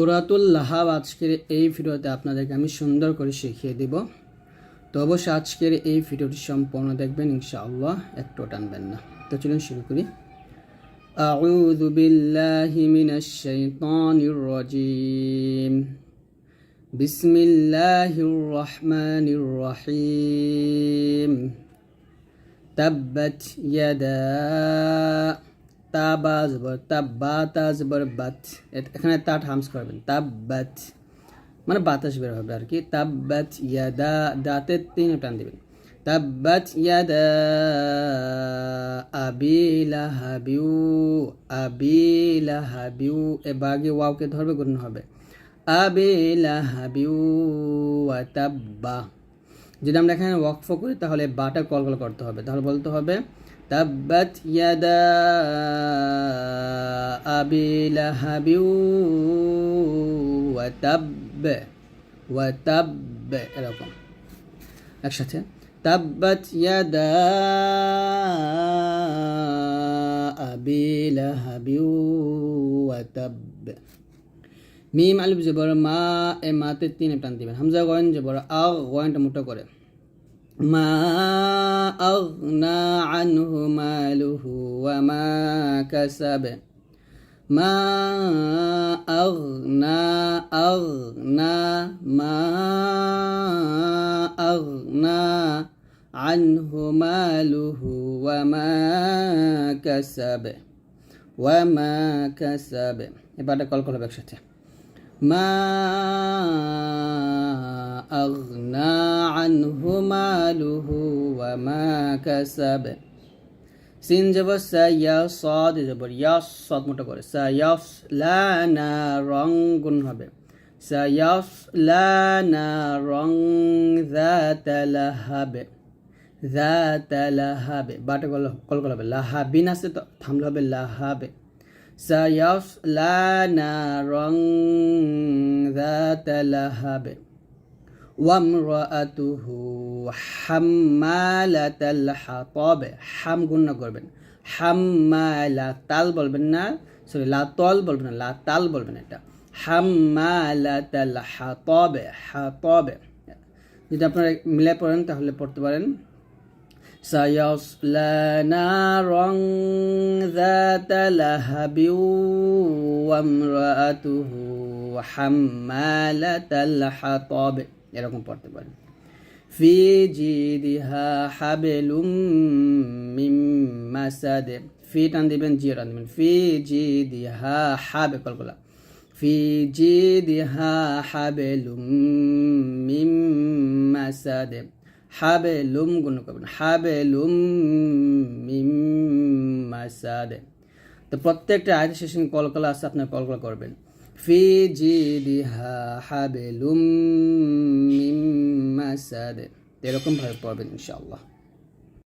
সুরাতুল লাহাব আজকের এই ভিডিওতে আপনাদেরকে আমি সুন্দর করে শিখিয়ে দিব তো অবশ্যই আজকের এই ভিডিওটি সম্পূর্ণ দেখবেন ইনশাআল্লাহ একটু টানবেন না তো চলুন শুরু করি أعوذ بالله من الشيطان الرجيم بسم الله الرحمن الرحيم تبت يدا তাবা জবর তাব্বা তা জবর বাত এখানে তাট হামস করবেন। তাব্বাত। মানে বাতাস বের হবে আর কি। তাব্বাত ইয়াদা, দাতে তিন টান দিবেন। তাব্বাত ইয়াদা, আবি লাহাবিউ আবি লাহাবিউ। এ বাগে ওয়াওকে ধরবে, গুণ হবে। আবি লাহাবিউ ওয়া তাব্বা। যদি আমরা এখানে ওয়াকফ করি, তাহলে বাটা কল কল করতে হবে। তাহলে বলতে হবে আবি লাহাবি ওয়া তাব্ব ওয়া তাব্ব এরকম। একসাথে। ইয়াদা আবি লাহাবি ওয়া তাব্ব মিম আলিফ জবর মা এ মাতে তিন টান দিবেন। হামজা গয়েন জবর আ গয়েনটা মোটা করে। মা আগনা আনহু মালুহু ওয়া মা কাসাবে মা আগনা আগনা মা আগনা আনহু মালুহু ওয়া মা কাসাবে ওয়া মা কাসাবে এবারটা কল করবে একসাথে ما أغنى عنه ماله وما كسب সিন জবর সাইয়া সদ জবর ইয়াস সদ মোটা করে সায়াস লানা রং গুণ হবে সায়াস লানা রং ذات لهب ذات لهب বাটা কল কল কল হবে লাহাবিন আছে তো থামলে হবে লাহাবে سيصلى نارا ذات لهب وامرأته حمالة الحطب হাম গুণ করবেন হাম্মালা তাল বলবেন না সরি লা তল বলবেন না লা তাল বলবেন এটা হাম্মালাতাল হাতবে হাতবে যদি আপনারা মিলে পড়েন তাহলে পড়তে পারেন سيصلى نارا ذات لهب وامرأته حمالة الحطب এরকম পড়তে পারেন। ফি জি জিদিহা হাবেলুম মিম মাসাদে। ফি টান দিবেন জি টান দিবেন। ফি জিদিহা হাবে কলকলা ফি জি জিদিহা হাবেলুম মিম মাসাদে। হাবেলুম গুণ করবেন। হাবেলুম মিম মাসাদে। তো প্রত্যেকটা আয়াতের শেষে কলকলা আছে, আপনার কলকলা করবেন। ফি জি দিহা হাবে লুম মিম মাসাদে এরকমভাবে পড়বেন ইনশাআল্লাহ